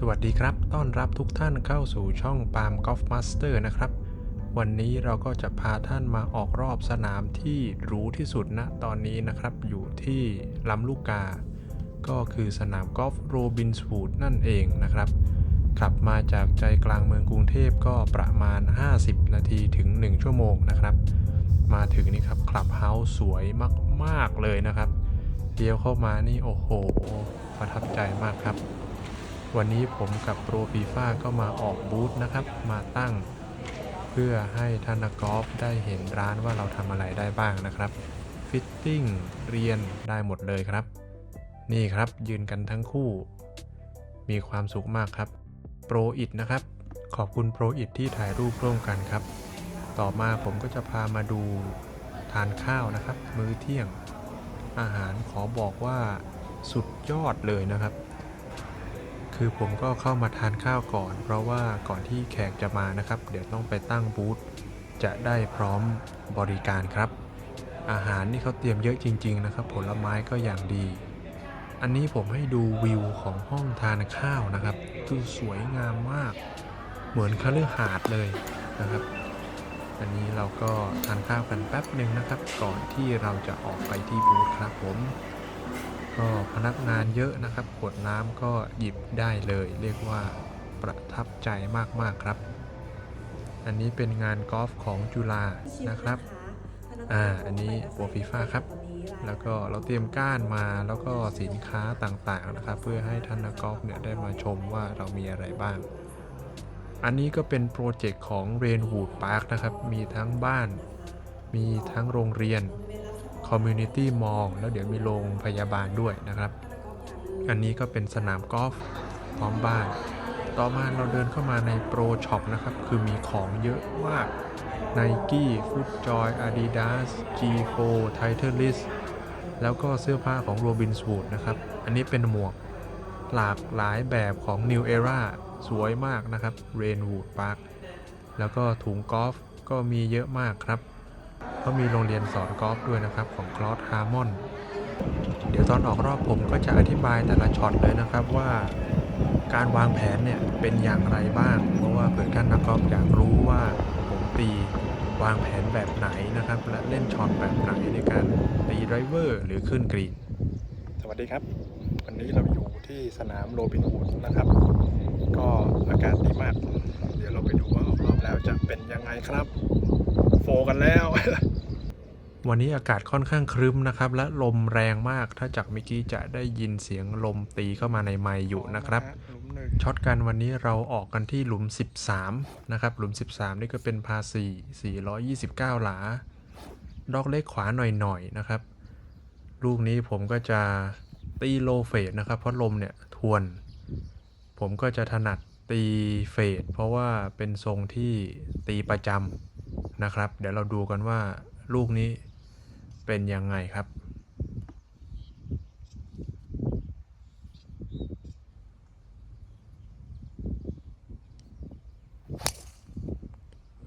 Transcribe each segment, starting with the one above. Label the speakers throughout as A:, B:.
A: สวัสดีครับ ต้อนรับทุกท่านเข้าสู่ช่องปาล์มกอล์ฟมาสเตอร์นะครับ วันนี้เราก็จะพาท่านมาออกรอบสนามที่หรูที่สุดณตอนนี้นะครับ อยู่ที่ลำลูกกา ก็คือสนามกอล์ฟโรบินส์วูดนั่นเองนะครับ ขับมาจากใจกลางเมืองกรุงเทพก็ประมาณ 50 นาทีถึง 1 ชั่วโมงนะครับ มาถึงนี่ครับคลับเฮาส์สวยมาก ๆ เลยนะครับเดียวเข้ามานี่โอ้โห ประทับใจมากครับ วันนี้ผมกับโปรฟีฟ่าก็มาออกบูธนะครับ มาตั้ง เพื่อให้ท่านนักกอล์ฟได้เห็นร้านว่าเราทำอะไรได้บ้างนะครับ ฟิตติ้งเรียนได้หมดเลยครับ นี่ครับยืนกันทั้งคู่ มีความสุขมากครับโปรอิดนะครับ ขอบคุณโปรอิดที่ถ่ายรูปร่วมกันครับ ต่อมาผมก็จะพามาดูทานข้าวนะครับ มื้อเที่ยง อาหารขอบอกว่าสุดยอดเลยนะครับ คือผมก็เข้ามาทานข้าวก่อน เพราะว่าก่อนที่แขกจะมานะครับ เดี๋ยวต้องไปตั้งบูธจะได้พร้อมบริการครับ อาหารนี่เขาเตรียมเยอะจริง ๆ นะครับ ผลไม้ก็อย่างดี อันนี้ผมให้ดูวิวของห้องทานข้าวนะครับคือสวยงามมาก เหมือนคฤหาสน์เลยนะครับ อันนี้เราก็ทานข้าวกันแป๊บหนึ่งนะครับ ก่อนที่เราจะออกไปที่บูธครับผม ก็พนักงานเยอะนะครับ ขวดน้ำก็หยิบได้เลย เรียกว่าประทับใจมาก ๆ ครับ อันนี้เป็นงานกอล์ฟของจุฬานะครับ อ่า อันนี้โปรฟีฟ่าครับ แล้วก็เราเตรียมก้านมาแล้วก็สินค้าต่าง ๆ นะครับ เพื่อให้ท่านนักกอล์ฟเนี่ยได้มาชมว่าเรามีอะไรบ้าง อันนี้ก็เป็นโปรเจกต์ของ Rainwood Park นะครับ มีทั้งบ้าน มีทั้งโรงเรียน Community Mall แล้วเดี๋ยวมีโรงพยาบาลด้วยนะครับ อันนี้ก็เป็นสนามกอล์ฟพร้อมบ้าน ต่อมาเราเดินเข้ามาใน Pro Shop นะครับ คือมีของเยอะมาก Nike FootJoy Adidas G4 Titleist แล้วก็เสื้อผ้าของ Robinswood นะครับ อันนี้เป็นหมวกหลากหลายแบบของ New Era สวยมากนะครับ Rainwood Park แล้วก็ถุงกอล์ฟก็มีเยอะมากครับ ก็มีโรงเรียนสอนกอล์ฟด้วยนะครับของคลอสฮาร์มอนเดี๋ยวตอนออกรอบผมก็จะอธิบายแต่ละช็อตเลยนะครับว่าการวางแผนเนี่ยเป็นอย่างไรบ้าง เพราะว่าเผื่อท่านนักกอล์ฟอยากรู้ว่าผมตีวางแผนแบบไหนนะครับ และเล่นช็อตแบบไหนในการตีไดรเวอร์หรือขึ้นกรีน สวัสดีครับ วันนี้เราอยู่ที่สนามโรบินฮูดนะครับ ก็อากาศดีมาก เดี๋ยวเราไปดูว่าออกรอบแล้วจะเป็นยังไงครับ โฟกันแล้ว วันนี้อากาศค่อนข้างครึ้มนะครับ และลมแรงมาก ถ้าจากเมื่อกี้จะได้ยินเสียงลมตีเข้ามาในไมค์อยู่นะครับ ช็อตกันวันนี้เราออกกันที่หลุม 13 นะครับ หลุม 13 นี่ก็เป็นพา4 429 หลา ดอกเล็กขวาหน่อยๆนะครับ ลูกนี้ผมก็จะตีโลเฟดนะครับ เพราะลมเนี่ยทวน ผมก็จะถนัดตีเฟดเพราะว่าเป็นทรงที่ตีประจำนะครับ เดี๋ยวเราดูกันว่าลูกนี้ เป็นยังไงครับ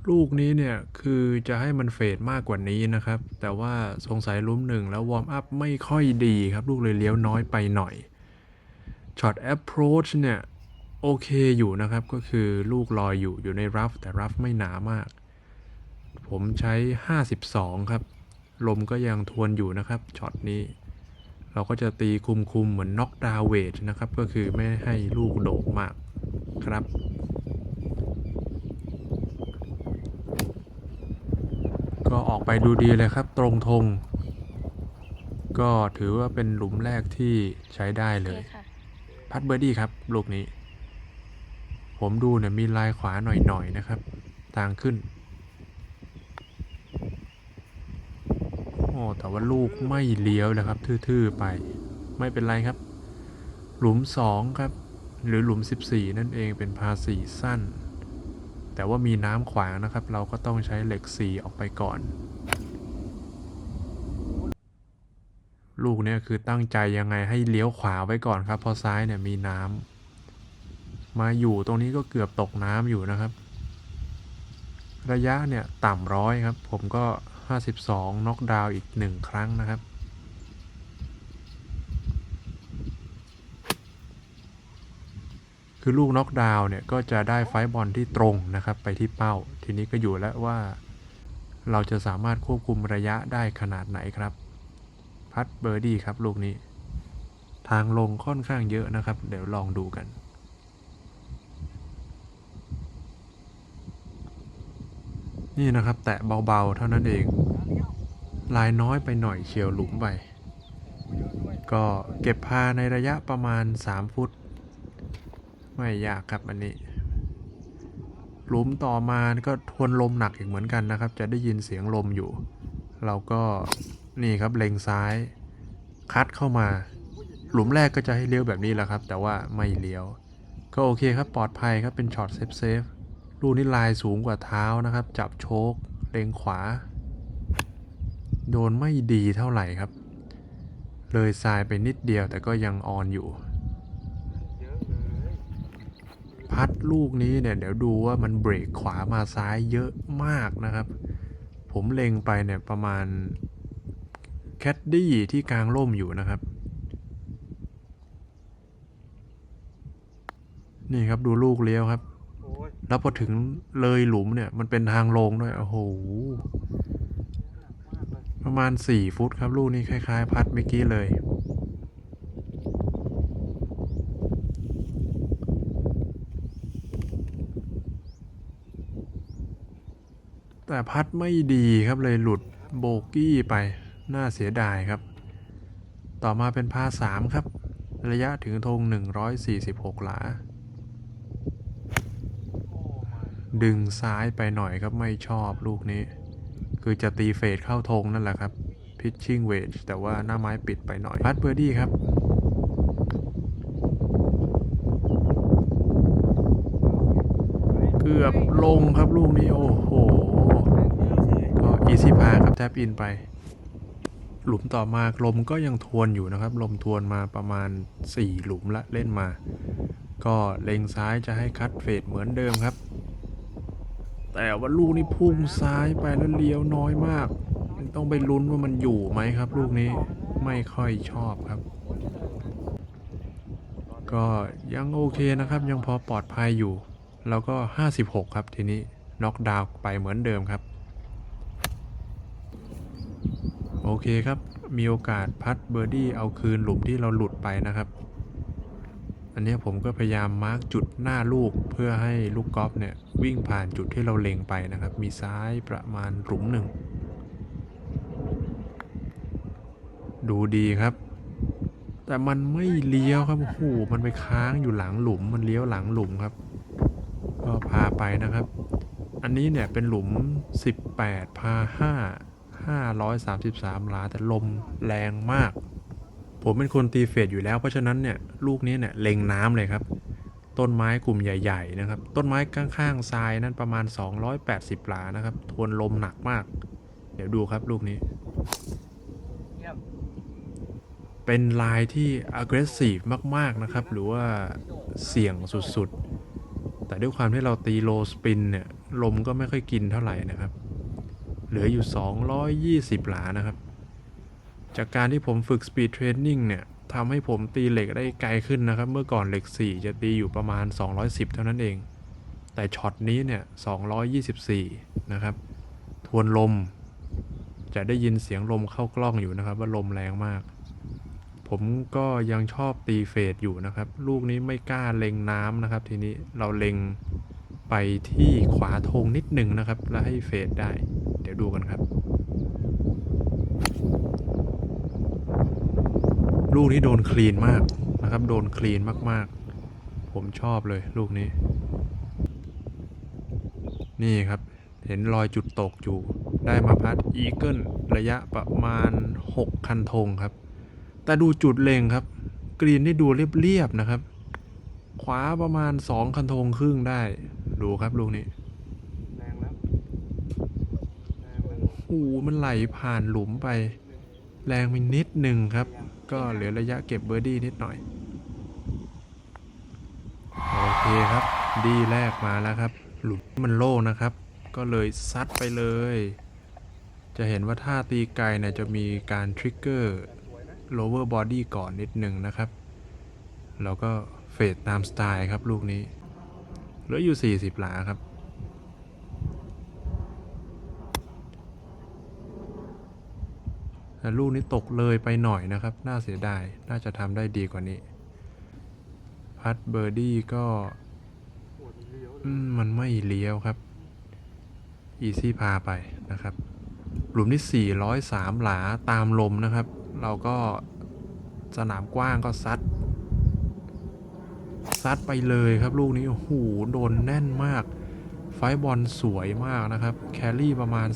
A: ลูกนี้เนี่ย คือจะให้มันเฟดมากกว่านี้นะครับ แต่ว่าสงสัยลุ้มหนึ่งแล้ววอร์มอัพไม่ค่อยดีครับ ลูกเลยเลี้ยวน้อยไปหน่อยช็อต approach เนี่ย โอเคอยู่นะครับก็คือลูกลอยอยู่อยู่ในรัฟแต่รัฟไม่หนามาก ผมใช้ 52 ครับ ลมก็ยังทวนอยู่นะครับช็อตนี้ เราก็จะตีคุมๆเหมือนน็อกดาวเวทนะครับ ก็คือไม่ให้ลูกโด่งมากครับก็ออกไปดูดีเลยครับ ตรงทง ก็ถือว่าเป็นหลุมแรกที่ใช้ได้เลย
B: ค่ะ
A: พัดเบอร์ดี้ครับ ลูกนี้ ผมดูเนี่ยมีลายขวาหน่อยๆนะครับ ทางขึ้น อ้แต่ว่าลูกไม่เลี้ยวเลยครับ ทื่อๆไป ไม่เป็นไรครับ หลุม 2 ครับ หรือหลุม 14 นั่นเองเป็นพาสีสั้น แต่ว่ามีน้ำขวางนะครับ เราก็ต้องใช้เหล็ก 4 ออกไปก่อน ลูกเนี่ยคือตั้งใจยังไงให้เลี้ยวขวาไว้ก่อนครับ เพราะซ้ายเนี่ยมีน้ำมาอยู่ตรงนี้ก็เกือบตกน้ำอยู่นะครับระยะเนี่ยต่ำร้อยครับ ผมก็ 52น็อกดาวน์อีกหนึ่งครั้งนะครับ คือคือลูกน็อกดาวน์เนี่ย ก็จะได้ไฟบอลที่ตรงนะครับ ไปที่เป้า ทีนี้ก็อยู่แล้วว่า เราจะสามารถควบคุมระยะได้ขนาดไหนครับ พัดเบอร์ดี้ครับลูกนี้ ทางลงค่อนข้างเยอะนะครับ เดี๋ยวลองดูกัน นี่นะครับ แตะเบาๆ เท่านั้นเอง ลายน้อยไปหน่อยเฉียวหลุมไป ก็เก็บพาในระยะประมาณ 3 ฟุต ไม่ยากครับอันนี้ หลุมต่อมาก็ทวนลมหนักอีกเหมือนกันนะครับ จะได้ยินเสียงลมอยู่ เราก็นี่ครับเล็งซ้าย คัดเข้ามา หลุมแรกก็จะให้เลี้ยวแบบนี้แหละครับ แต่ว่าไม่เลี้ยว ก็โอเคครับปลอดภัยครับเป็นช็อตเซฟเซฟ ลูกนี้ลายสูงกว่าเท้านะครับ จับโชคเล็งขวา โดนไม่ดีเท่าไหร่ครับ เลยทรายไปนิดเดียวแต่ก็ยังออนอยู่ พัดลูกนี้เนี่ยเดี๋ยวดูว่ามันเบรกขวามาซ้ายเยอะมากนะครับ ผมเล็งไปเนี่ยประมาณแคดดี้ที่กลางร่มอยู่นะครับ นี่ครับดูลูกเลี้ยวครับ แล้วพอถึงเลยหลุมเนี่ย มันเป็นทางลงด้วย โอ้โห ประมาณ 4 ฟุตครับ ลูกนี้คล้ายๆ พัดเมื่อกี้เลย แต่พัดไม่ดีครับเลยหลุดโบกี้ไป น่าเสียดายครับ ต่อมาเป็นพาสามครับ ระยะถึงธง146 หลา
B: โอ้มา
A: ดึงซ้ายไปหน่อยครับไม่ชอบลูกนี้ คือจะตีเฟดเข้าธงนั่นแหละครับ pitching wedge แต่ว่าหน้าไม้ปิดไปหน่อยพัดเบอร์ดี้ครับเกือบลงครับลูกนี้ โอ้โห ก็ easy par ครับแทบอินไป หลุมต่อมาลมก็ยังทวนอยู่นะครับ ลมทวนมาประมาณ 4 หลุมละเล่นมา ก็เล็งซ้ายจะให้คัดเฟดเหมือนเดิมครับ แต่ว่าลูกนี้พุ่งซ้ายไปแล้วเลี้ยวน้อยมาก ต้องไปลุ้นว่ามันอยู่ไหมครับ ลูกนี้ไม่ค่อยชอบครับ ก็ยังโอเคนะครับ ยังพอปลอดภัยอยู่ แล้วก็ 56 ครับทีนี้น็อกดาวน์ไปเหมือนเดิมครับ โอเคครับ มีโอกาสพัดเบอร์ดี้เอาคืนหลุมที่เราหลุดไปนะครับ อันนี้ผมก็พยายามมาร์กจุดหน้าลูกเพื่อให้ลูกกอล์ฟเนี่ยวิ่งผ่านจุดที่เราเล็งไปนะครับ มีซ้ายประมาณหลุมหนึ่ง ดูดีครับ แต่มันไม่เลี้ยวครับโอ้โหมันไปค้างอยู่หลังหลุม มันเลี้ยวหลังหลุมครับ ก็พาไปนะครับ อันนี้เนี่ยเป็นหลุม 18 พา 5 533หลาแต่ลมแรงมาก ผมเป็นคนตีเฟดอยู่แล้วเพราะฉะนั้นเนี่ยลูกนี้เนี่ยเล็งน้ำเลยครับ ต้นไม้กลุ่มใหญ่ ๆ นะครับ ต้นไม้ข้างๆทรายนั้นประมาณ 280 หลานะครับ ทวนลมหนักมาก เดี๋ยวดูครับลูกนี้
B: เยี่ยม
A: เป็นลายที่ aggressive มากๆนะครับ หรือว่าเสี่ยงสุดๆ แต่ด้วยความที่เราตีโลสปินเนี่ยลมก็ไม่ค่อยกินเท่าไหร่นะครับ เหลืออยู่ 220 หลานะครับ จากการที่ผมฝึก speed training เนี่ยทำให้ผมตีเหล็กได้ไกลขึ้นนะครับ เมื่อก่อนเหล็ก 4 จะตีอยู่ประมาณ 210 เท่านั้นเอง แต่ช็อตนี้เนี่ย 224 นะครับ ทวนลม จะได้ยินเสียงลมเข้ากล้องอยู่นะครับ ว่าลมแรงมาก ผมก็ยังชอบตีเฟดอยู่นะครับ ลูกนี้ไม่กล้าเล็งน้ำนะครับ ทีนี้เราเล็งไปที่ขวาธงนิดหนึ่งนะครับ แล้วให้เฟดได้ เดี๋ยวดูกันครับ ลูกนี้โดนคลีนมากนะครับ โดนคลีนมากๆ ผมชอบเลยลูกนี้ นี่ครับ เห็นรอยจุดตกอยู่ ได้มาพัดอีเกิลระยะประมาณ 6 คันธงครับ แต่ดูจุดเล็งครับ กรีนนี่ดูเรียบๆนะครับ ขวาประมาณ 2 คันธงครึ่งได้ ดูครับลูกนี้
B: แรงแล้วแรงแล้ว
A: โอ้โหมันไหลผ่านหลุมไป แรงไปนิดหนึ่งครับ ก็เหลือระยะเก็บเบอร์ดี้นิดหน่อย โอเคครับ ดีแรกมาแล้วครับ หลุมมันโล่งนะครับ ก็เลยซัดไปเลย จะเห็นว่าท่าตีไกลเนี่ยจะมีการทริกเกอร์ lower body ก่อนนิดหนึ่งนะครับ แล้วก็เฟฟดตามสไตล์ครับลูกนี้ เหลืออยู่ 40 หลาครับ แต่ลูกนี้ตกเลยไปหน่อยนะครับ น่าเสียดาย น่าจะทำได้ดีกว่านี้ พัดเบอร์ดี้ก็มมันไม่เลี้ยวครับ อีซี่พาไปนะครับ หลุมที่ 403 หลาตามลมนะครับ เราก็สนามกว้างก็ซัด ซัดไปเลยครับลูกนี้ โอ้โห โดนแน่นมาก ไฟบอลสวยมากนะครับ แครี่ประมาณ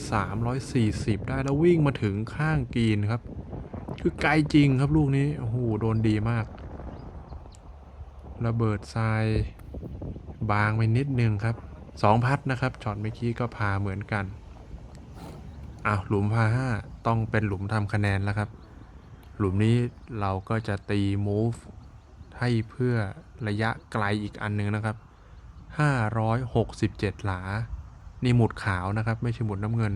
A: 340 ได้แล้ววิ่งมาถึงข้างกรีนครับ คือไกลจริงครับลูกนี้ โอ้โห โดนดีมาก ระเบิดทรายบางไปนิดนึงครับสองพัดนะครับ ช็อตเมื่อกี้ก็พาเหมือนกันอ้าวหลุมพาห้าต้องเป็นหลุมทำคะแนนแล้วครับ หลุมนี้เราก็จะตี move ให้เพื่อระยะไกลอีกอันหนึงนะครับ 567 หลา นี่หมุดขาวนะครับ ไม่ใช่หมุดน้ำเงิน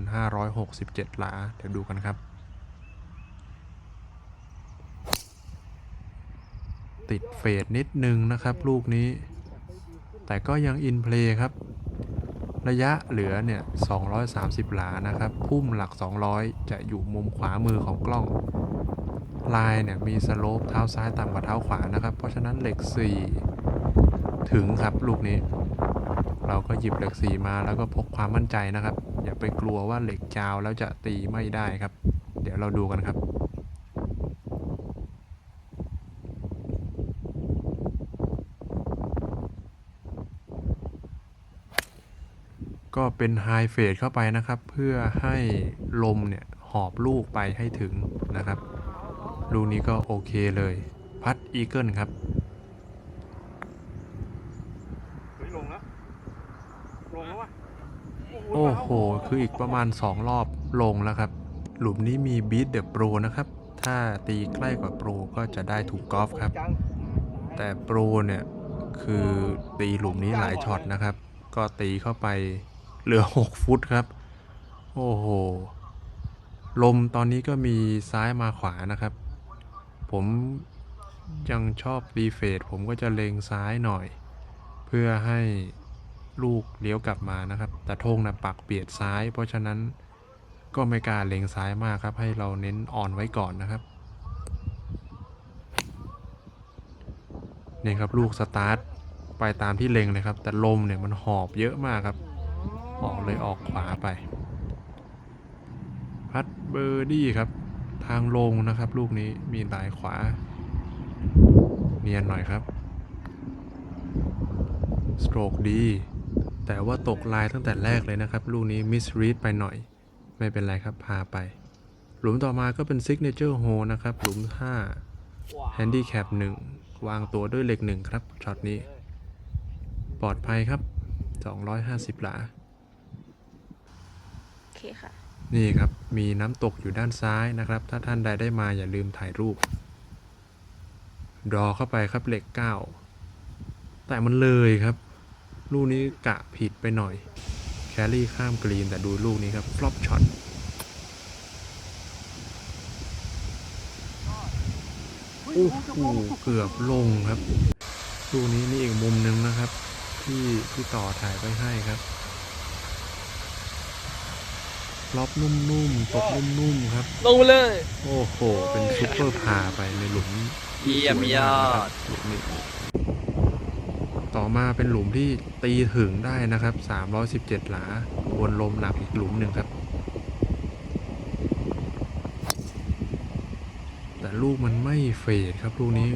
A: 567 หลา เดี๋ยวดูกันครับ ติดเฟดนิดนึงนะครับ ลูกนี้ แต่ก็ยังอินเพลย์ครับ ระยะเหลือเนี่ย 230 หลานะครับ พุ่มหลัก 200 จะอยู่มุมขวามือของกล้องลายเนี่ยมีสโลปเท้าซ้ายต่ำกว่าเท้าขวานะครับ เพราะฉะนั้นเหล็ก 4 ถึงครับลูกนี้ เราก็หยิบเหล็ก4มาแล้วก็พกความมั่นใจนะครับ อย่าไปกลัวว่าเหล็กจาวแล้วจะตีไม่ได้ครับ เดี๋ยวเราดูกันครับก็เป็นไฮเฟดเข้าไปนะครับ เพื่อให้ลมเนี่ยหอบลูกไปให้ถึงนะครับ ลูกนี้ก็โอเคเลย พัดอีเกิลครับ
B: เฮ้ยลงแล้ว ลงแล้ววะ
A: โอ้โห คืออีกประมาณ 2 รอบลงแล้วครับ หลุมนี้มีบีทเดอะโปรนะครับ ถ้าตีใกล้กว่าโปรก็จะได้ถูกกอล์ฟครับ แต่โปรเนี่ย คือตีหลุมนี้หลายช็อตนะครับ ก็ตีเข้าไปเหลือ 6 ฟุตครับ โอ้โห ลมตอนนี้ก็มีซ้ายมาขวานะครับ ผมยังชอบรีเฟดผมก็จะเลงซ้ายหน่อย เพื่อให้ ลูกเลี้ยวกลับมานะครับ แต่ธงนะปักเบียดซ้าย เพราะฉะนั้นก็ไม่กล้าเล็งซ้ายมากครับ ให้เราเน้นออนไว้ก่อนนะครับนี่ครับลูกสตาร์ทไปตามที่เล็งเลยครับ แต่ลมเนี่ยมันหอบเยอะมากครับ ออกเลยออกขวาไป พัดเบอร์ดี้ครับ ทางลงนะครับ ลูกนี้มีลายขวา เนียนหน่อยครับ สโตรกดี แต่ว่าตกลายตั้งแต่แรกเลยนะครับ ลูกนี้มิสรีดไปหน่อย ไม่เป็นไรครับพาไป หลุมต่อมาก็เป็นซิกเนเจอร์โฮนะครับ หลุม5แฮนดี้แคป1วางตัวด้วยเหล็ก1ครับช็อตนี้ ปลอดภัยครับ 250 หลา
C: โอเคค่ะ
A: นี่ครับ มีน้ำตกอยู่ด้านซ้ายนะครับ ถ้าท่านใดได้มาอย่าลืมถ่ายรูป ดรอเข้าไปครับเหล็ก 9 แต่มันเลยครับ ลูกนี้กะผิดไปหน่อย แครี่ข้ามกรีนแต่ดูลูกนี้ครับฟลอปช็อตโอ้โหเกือบลงครับลูกนี้นี่อีกมุมหนึ่งนะครับ ที่ที่ต่อถ่ายไว้ให้ครับล็อบนุ่มๆ ตกนุ่มๆ ครับ
D: ลงไปเลย
A: โอ้โห เป็นซุปเปอร์พาไปในหลุม
D: เยี่ยม
A: ที่ส
D: ย
A: มา
D: อก
A: นะครับ
D: ด
A: หลุมนี้ ต่อมาเป็นหลุมที่ตีถึงได้นะครับ 317 หลา วนลมหนักอีกหลุมหนึ่งครับ แต่ลูกมันไม่เฟดครับลูกนี้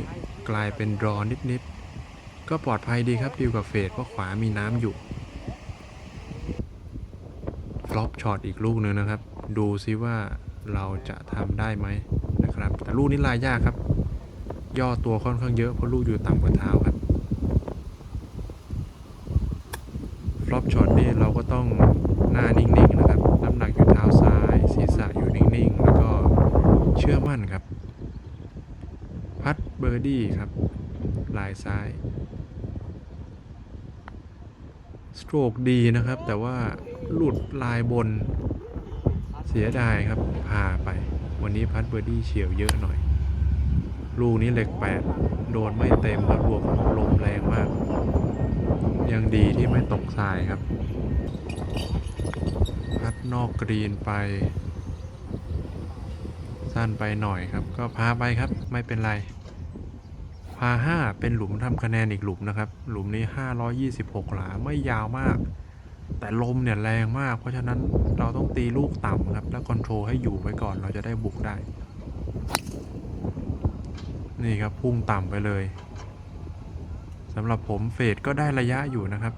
A: กลายเป็นดรอนิดๆ ก็ปลอดภัยดีครับดีกว่าเฟดเพราะขวามีน้ำอยู่ฟลอปช็อตอีกลูกหนึ่งนะครับ ดูซิว่าเราจะทำได้ไหมนะครับ แต่ลูกนี้ลายยากครับ ย่อตัวค่อนข้างเยอะเพราะลูกอยู่ต่ำกว่าเท้าครับ ฟลอปช็อตนี่เราก็ต้องหน้านิ่งๆนะครับ น้ำหนักอยู่เท้าซ้าย ศีรษะอยู่นิ่งๆ แล้วก็เชื่อมั่นครับ พัดเบ อร์ดี้ครับ ลายซ้าย สโตรกดีนะครับ แต่ว่าหลุดลายบน เสียดายครับ พาไป วันนี้พัดเบอร์ดี้เฉียวเยอะหน่อย ลูกนี้เหล็กแปดโดนไม่เต็มครับบวกลมแรงมาก ยังดีที่ไม่ตกทรายครับ พัดนอกกรีนไปสั้นไปหน่อยครับ ก็พาไปครับไม่เป็นไราห้าเป็นหลุมทำคะแนนอีกหลุมนะครับ หลุมนี้ 526 หลา ไม่ยาวมาก แต่ลมเนี่ยแรงมาก เพราะฉะนั้นเราต้องตีลูกต่ำครับ แล้วคอนโทรลให้อยู่ไว้ก่อน เราจะได้บุกได้ นี่ครับพุ่งต่ำไปเลยสำหรับผมเฟดก็ได้ระยะอยู่นะครับ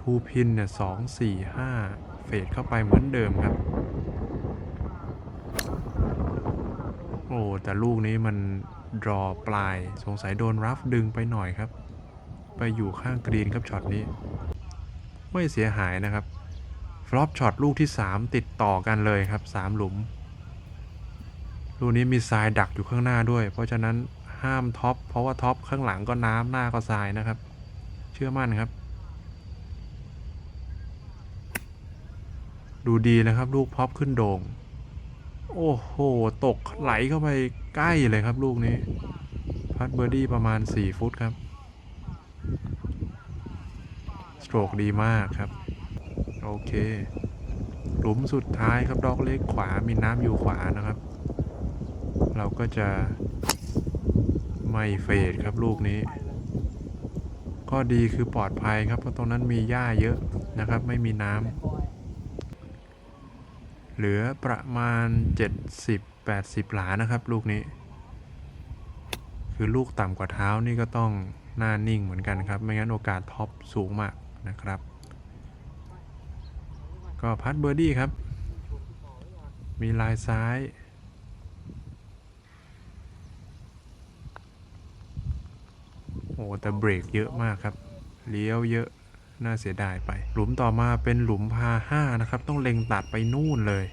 A: ทูพินเนี่ยสองสี่ห้าเฟดเข้าไปเหมือนเดิมครับ โอ้ แต่ลูกนี้มันรอปลายสงสัยโดนรัฟดึงไปหน่อยครับ ไปอยู่ข้างกรีนครับช็อตนี้ ไม่เสียหายนะครับฟลอปช็อตลูกที่ 3 ติดต่อกันเลยครับ 3 หลุม ลูกนี้มีทรายดักอยู่ข้างหน้าด้วย เพราะฉะนั้นห้ามท็อปเพราะว่าท็อปข้างหลังก็น้ำหน้าก็ทรายนะครับ เชื่อมั่นครับ ดูดีนะครับ ลูกพ็อปขึ้นโดง่ง โอ้โห ตกไหลเข้าไปใกล้เลยครับลูกนี้ พัดเบอร์ดี้ประมาณ 4 ฟุตครับ สโตรกดีมากครับ โอเค หลุมสุดท้ายครับดอกเล็กขวา มีน้ำอยู่ขวานะครับ เราก็จะไม่เฟดครับลูกนี้ ข้อดีคือปลอดภัยครับ เพราะตรงนั้นมีหญ้าเยอะนะครับ ไม่มีน้ำ เหลือประมาณ 70-80 หลานะครับ ลูกนี้ คือลูกต่ำกว่าเท้านี่ก็ต้องหน้านิ่งเหมือนกันครับ ไม่งั้นโอกาสท็อปสูงมากนะครับ ก็พัดเบอร์ดี้ครับ มีลายซ้ายโอ้แต่เบรกเยอะมากครับ เลี้ยวเยอะ น่าเสียดายไป หลุมต่อมาเป็นหลุมพาห้านะครับ ต้องเล็งตัดไปนู่นเลย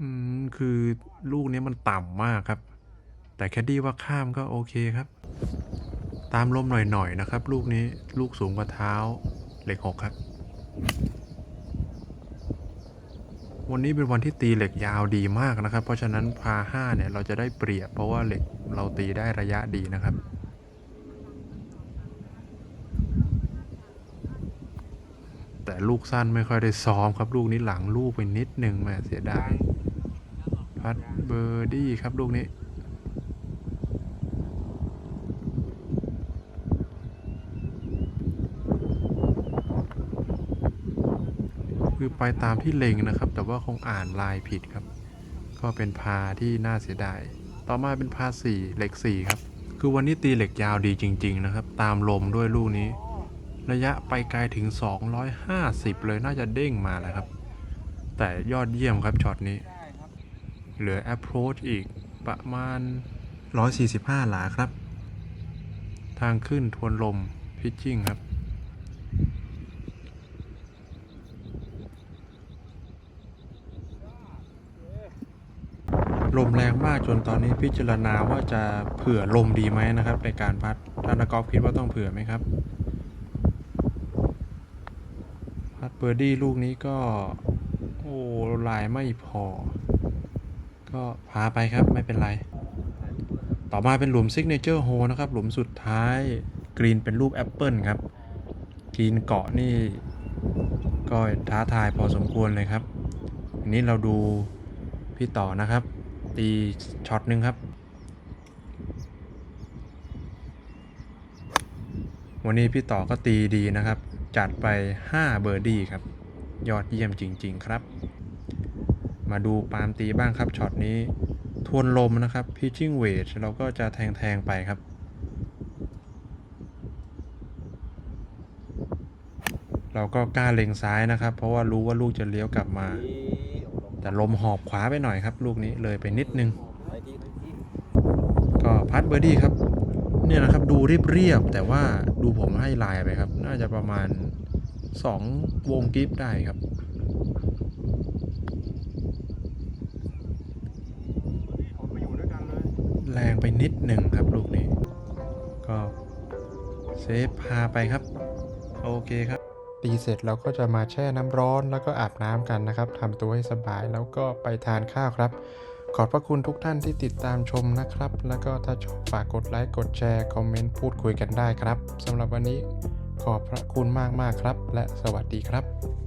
A: อืม คือลูกนี้มันต่ำมากครับ แต่แคดดี้ว่าข้ามก็โอเคครับ ตามลมหน่อยๆนะครับ ลูกนี้ลูกสูงกว่าเท้าเหล็กหกครับวันนี้เป็นวันที่ตีเหล็กยาวดีมากนะครับ เพราะฉะนั้นพาห้าเนี่ยเราจะได้เปรียบเพราะว่าเหล็กเราตีได้ระยะดีนะครับ แต่ลูกสั้นไม่ค่อยได้ซ้อมครับ ลูกนี้หลังลูกไปนิดนึงแหมเสียดายพัดเบอร์ดี้ครับลูกนี้คือไปตามที่เล็งนะครับ แต่ว่าคงอ่านลายผิดครับ ก็เป็นพาที่น่าเสียดาย ต่อมาเป็นพาสี่เหล็กสี่ครับ คือวันนี้ตีเหล็กยาวดีจริง ๆ นะครับ ตามลมด้วยลูกนี้ ระยะไปไกลถึง 250 เลยน่าจะเด้งมาแล้วครับ แต่ยอดเยี่ยมครับช็อตนี้ เหลือ approach อีกประมาณ 145 หลาครับ ทางขึ้นทวนลมพิชชิ่งครับลมแรงมากจนตอนนี้พิจารณาว่าจะเผื่อลมดีไหมนะครับในการพัดท่านนักกอล์ฟคิดว่าต้องเผื่อไหมครับ พัดเบอร์ดี้ลูกนี้ก็ โอ้ลายไม่พอ ก็พาไปครับไม่เป็นไร ต่อมาเป็นหลุมซิกเนเจอร์โฮนะครับ หลุมสุดท้ายกรีนเป็นรูปแอปเปิลครับกรีนเกาะนี่ ก็ท้าทายพอสมควรเลยครับ อันนี้เราดูพี่ต่อนะครับ ตีช็อตหนึ่งครับ วันนี้พี่ต่อก็ตีดีนะครับ จัดไป 5 เบอร์ดี้ครับ ยอดเยี่ยมจริง ๆ ครับ มาดูปาล์มตีบ้างครับช็อตนี้ ทวนลมนะครับ pitching wedge เราก็จะแทงๆไปครับ เราก็กล้าเล็งซ้ายนะครับ เพราะว่ารู้ว่าลูกจะเลี้ยวกลับมา แต่ลมหอบขวาไปหน่อยครับ ลูกนี้เลยไปนิดนึง ก็พัดเบอร์ดี้ครับ เนี่ยนะครับดูเรียบๆแต่ว่าดูผมให้ลายไปครับ น่าจะประมาณ 2 วงกิฟได้ครับ แรงไปนิดหนึ่งครับลูกนี้ ก็เซฟพาไปครับ โอเคครับ ตีเสร็จเราก็จะมาแช่น้ำร้อนแล้วก็อาบน้ำกันนะครับทำตัวให้สบายแล้วก็ไปทานข้าวครับ ขอบพระคุณทุกท่านที่ติดตามชมนะครับ แล้วก็ถ้าชอบฝากกดไลค์ กดแชร์ คอมเมนต์ พูดคุยกันได้ครับสำหรับวันนี้ขอบพระคุณมากๆครับ และสวัสดีครับ